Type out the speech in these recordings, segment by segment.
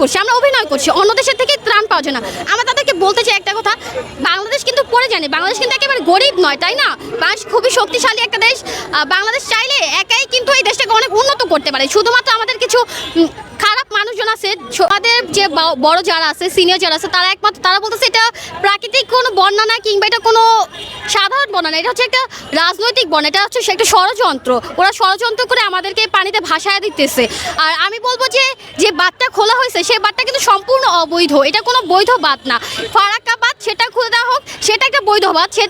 করছি, আমরা অভিনয় করছি, অন্য দেশের থেকে ত্রাণ পাওয়া যায় না আমরা তাদেরকে বলতে চাই একটা কথা, বাংলাদেশ কিন্তু পড়ে জানে বাংলাদেশ কিন্তু একেবারে গরিব নয়, তাই না? বাংলাদেশ খুবই শক্তিশালী একটা দেশ বাংলাদেশ চাইলে একাই কিন্তু এই দেশটাকে অনেক উন্নত করতে পারে। শুধুমাত্র আমাদের কিছু মানুষজন আছে আমাদের যে বড় যারা আছে সিনিয়র যারা আছে, তারা একমাত্র তারা বলতেছে এটা প্রাকৃতিক কোনো বন্যা না, কিংবা এটা কোনো সাধারণ বন্যা না, এটা হচ্ছে একটা রাজনৈতিক বন্যা, এটা হচ্ছে একটা ষড়যন্ত্র। ওরা ষড়যন্ত্র করে আমাদেরকে পানিতে ভাসায় দিতেছে। আর আমি বলব যে যে বাদটা খোলা হয়েছে সেই বাদটা কিন্তু সম্পূর্ণ অবৈধ, এটা কোনো বৈধ বাদ না। ফারাক্কা বাদ সেটা বাঁধ সে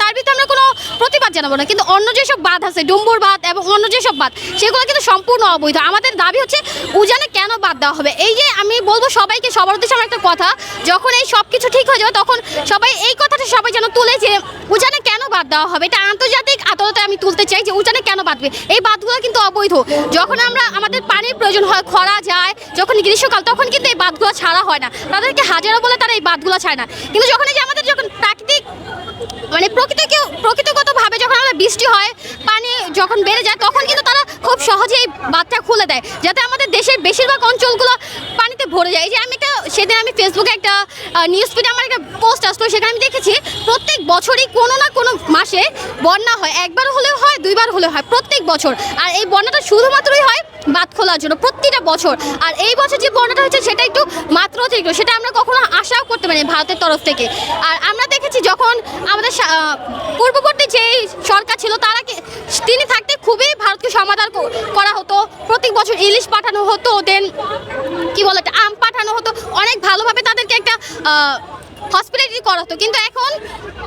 তার ভিতরে আমরা কোনো প্রতিবাদ জানাব না। কিন্তু অন্য যেসব বাঁধ আছে, ডুম্বুর বাঁধ এবং অন্য যেসব বাঁধ, সেগুলো কিন্তু সম্পূর্ণ অবৈধ। আমাদের দাবি হচ্ছে, উজানে কেন বাদ দেওয়া হবে? এই যে আমি বলব সবাইকে, সবার উদ্দেশ্যে আমার একটা কথা, যখন এই সব কিছু ঠিক হয়ে যাবে, তখন সবাই এই কথাটা সবাই যেন তুলে যে উজানে কেন বাদ দেওয়া হবে? এটা আন্তর্জাতিক আদালতে আমি তুলতে চাই যে উজানে কেন বাঁধবে? এই বাঁধগুলো কিন্তু অবৈধ। যখন আমরা, আমাদের পানির প্রয়োজন হয়, খরা যায়, যখন গ্রীষ্মকাল, তখন কিন্তু এই বাঁধগুলো ছাড়া হয় না। তাদেরকে হাজারো বলে তারা এই বাঁধগুলো ছাড়ে না। কিন্তু যখন এই যে আমাদের যখন প্রাকৃতিক মানে প্রকৃতিকে, প্রকৃতিগতভাবে যখন আমরা বৃষ্টি হয়, পানি যখন বেড়ে যায়, তখন কিন্তু তারা খুব সহজেই বাঁধটা খুলে দেয়। যাতে আমাদের দেশের বেশিরভাগ অঞ্চলগুলো পানিতে ভরে যায়। এই যে আমি একটা, সেদিন আমি ফেসবুকে একটা নিউজ ফিডে আমার একটা পোস্ট আসলো, সেখানে আমি দেখেছি প্রত্যেক বছরই কোনো না কোনো মাসে বন্যা হয়। একবার হলেও হয়, দুইবার হলেও হয়, প্রত্যেক বছর। আর এই বন্যাটা শুধুমাত্রই হয় বাঁধ খোলার জন্য, প্রতিটা বছর। আর এই বছর যে বন্যাটা হচ্ছে সেটা একটু মাত্র অতিরিক্ত, সেটা আমরা কখনো আশাও করতে পারি ভারতের তরফ থেকে। আর আমরা দেখেছি যখন আমাদের পূর্ববর্তী যে সরকার ছিল, তারা তিনি থাকতে খুবই ভারতকে সমাধান করা হতো। প্রত্যেক বছর ইলিশ পাঠানো হতো দেন কি বলে আম পাঠানো হতো। অনেক ভালোভাবে তাদেরকে একটা হসপিটালিটি করা হতো কিন্তু এখন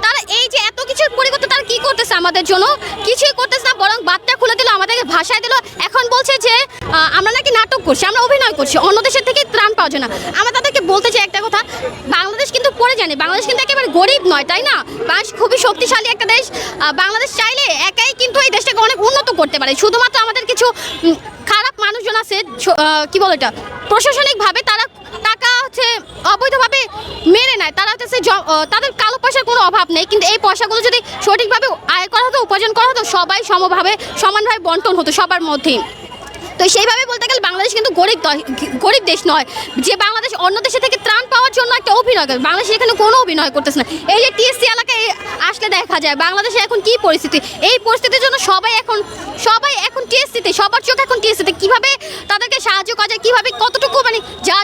তারা এই যে এত কিছুর পরিবর্তে তারা কি করতেছে আমাদের জন্য? কিছুই করতেছে না, বরং বাদটা খুলে দিল, আমাদেরকে ভাষায় দিল। এখন বলছে যে আমরা নাকি নাটক করছি, আমরা অভিনয় করছি, অন্য দেশের থেকে ত্রাণ পাওয়া যায় না। আমরা তাদেরকে বলতে চাই একটা কথা, বাংলাদেশ কিন্তু পড়ে জানে বাংলাদেশ কিন্তু একেবারে গরিব নয়, তাই না? বাংলাদেশ খুবই শক্তিশালী একটা দেশ। বাংলাদেশ চাইলে একাই কিন্তু এই দেশটাকে অনেক উন্নত করতে পারে। শুধুমাত্র আমাদের কিছু খারাপ মানুষজন আছে কি বলে এটা? প্রশাসনিকভাবে তারা টাকা হচ্ছে অবৈধভাবে মেরে নেয়। তারা হচ্ছে তাদের কালো পয়সার কোনো অভাব নেই। কিন্তু এই পয়সাগুলো যদি সঠিকভাবে আয় করা হতো, উপার্জন করা হতো, সবাই সমভাবে, সমানভাবে বন্টন হতো সবার মধ্যেই। তো সেইভাবে বলতে গেলে বাংলাদেশ কিন্তু গরিব গরিব দেশ নয়। যে বাংলাদেশ অন্য দেশে থেকে ত্রাণ পাওয়ার জন্য একটা অভিনয় করে, বাংলাদেশ এখানে কোনো অভিনয় করতেছে না। এই যে টিএসসি এলাকায় আসলে দেখা যায়, বাংলাদেশে এখন কি পরিস্থিতি? এই পরিস্থিতির জন্য সবাই এখন সবাই এখন টিএসসিতে, সবার চোখ এখন টিএসসিতে। কীভাবে তাদেরকে সাহায্য করা যায়, কীভাবে, কতটুকু মানে যা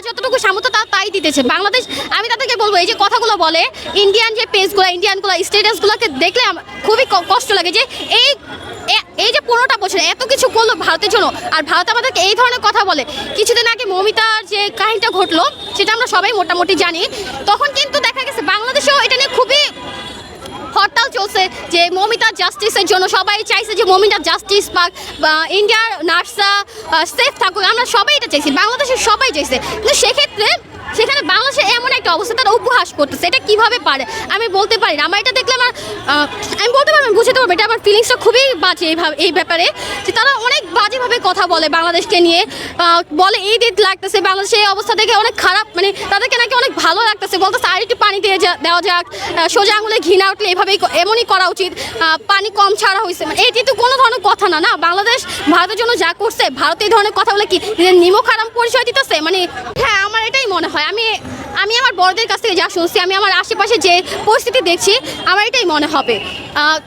সামর্থ্য তা তাই দিতেছে। বাংলাদেশ, আমি তাদেরকে বলব, এই যে কথাগুলো বলে ইন্ডিয়ান যে পেজগুলো ইন্ডিয়ানগুলো স্টেটাসগুলোকে দেখলে খুবই কষ্ট লাগে যে এই এই যে পনেরোটা বছর এত কিছু করল ভারতের জন্য। আর ভারত আমাদেরকে এই ধরনের কথা বলে। কিছুদিন আগে মমিতার যে কাহিনীটা ঘটলো, সেটা আমরা সবাই মোটামুটি জানি। তখন কিন্তু দেখা গেছে বাংলাদেশেও চলছে যে মমিতা জাস্টিসের জন্য, সবাই চাইছে যে মমিতা জাস্টিস পাক ইন্ডিয়ার নার্সা সেফ থাকুক। আমরা সবাই এটা চাইছি, বাংলাদেশের সবাই চাইছে। কিন্তু সেক্ষেত্রে সেখানে বাংলাদেশে এমন একটা অবস্থা, তারা উপহাস করতেছে। এটা কীভাবে পারে? আমি বলতে পারি না। আমার এটা দেখলে আমার আমি বলতে পারব আমি বুঝতে পারব। এটা আমার ফিলিংসটা খুবই বাজে এইভাবে এই ব্যাপারে। যে তারা অনেক বাজেভাবে কথা বলে বাংলাদেশকে নিয়ে। বলে ঈদ ঈদ লাগতেছে বাংলাদেশে এই অবস্থা দেখে অনেক খারাপ মানে তাদেরকে নাকি অনেক ভালো লাগতেছে। বলতেছে, আর একটু পানি দিয়ে দেওয়া যাক। সোজা আঙুলে ঘি না উঠলে এভাবেই এমনই করা উচিত। পানি কম ছাড়া হয়েছে মানে এটি তো কোনো ধরনের কথা না না? বাংলাদেশ ভারতের জন্য যা করছে, ভারত এই ধরনের কথা বলে কি নিমক হারাম পরিচয় দিতেছে? মানে হ্যাঁ আমার এটাই মনে হয়। আমি আমি আমার বড়দের কাছ থেকে যা শুনছি, আমি আমার আশেপাশে যে পরিস্থিতি দেখছি, আমার এটাই মনে হবে।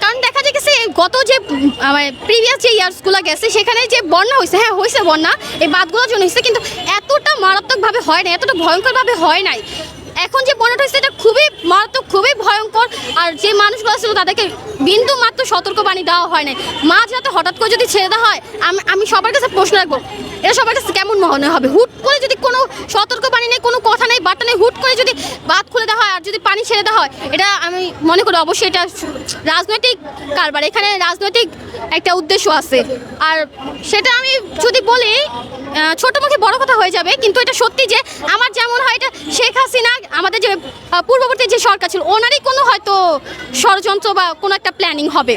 কারণ দেখা যায় গেছে গত যে প্রিভিয়াস যে ইয়ার্সগুলো গেছে, সেখানে যে বন্যা হয়েছে হ্যাঁ হয়েছে বন্যা, এই বাদগুলোর জন্য হয়েছে কিন্তু এতটা মারাত্মকভাবে হয় না এতটা ভয়ঙ্করভাবে হয় নাই। এখন যে বন্যাটা হয়েছে এটা খুবই মারাত্মক, খুবই ভয়ঙ্কর, আর যে মানুষগুলো ছিল তাদেরকে বিন্দু মাত্র সতর্কবাণী দেওয়া হয় নাই। মাঝ রাতে হঠাৎ করে যদি ছেড়ে দেওয়া হয় আমি সবার কাছে প্রশ্ন রাখব, এটা সবার কাছে কেমন মনে হবে? হুট করে যদি কোনো সতর্কবাণী নেই, কোনো কথা নেই বার্তা নেই হুট করে যদি বাদ খুলে দেওয়া হয় আর যদি পানি ছেড়ে দেওয়া হয়, এটা আমি মনে করি অবশ্যই এটা রাজনৈতিক কারবার, এখানে রাজনৈতিক একটা উদ্দেশ্য আছে। আর সেটা আমি যদি বলি ছোট মুখে বড় কথা হয়ে যাবে, কিন্তু এটা সত্যি যে আমার যেমন হয় এটা শেখ হাসিনা, আমাদের যে পূর্ববর্তী যে সরকার ছিল, ওনারই কোনো হয়তো ষড়যন্ত্র বা কোনো একটা প্ল্যানিং হবে।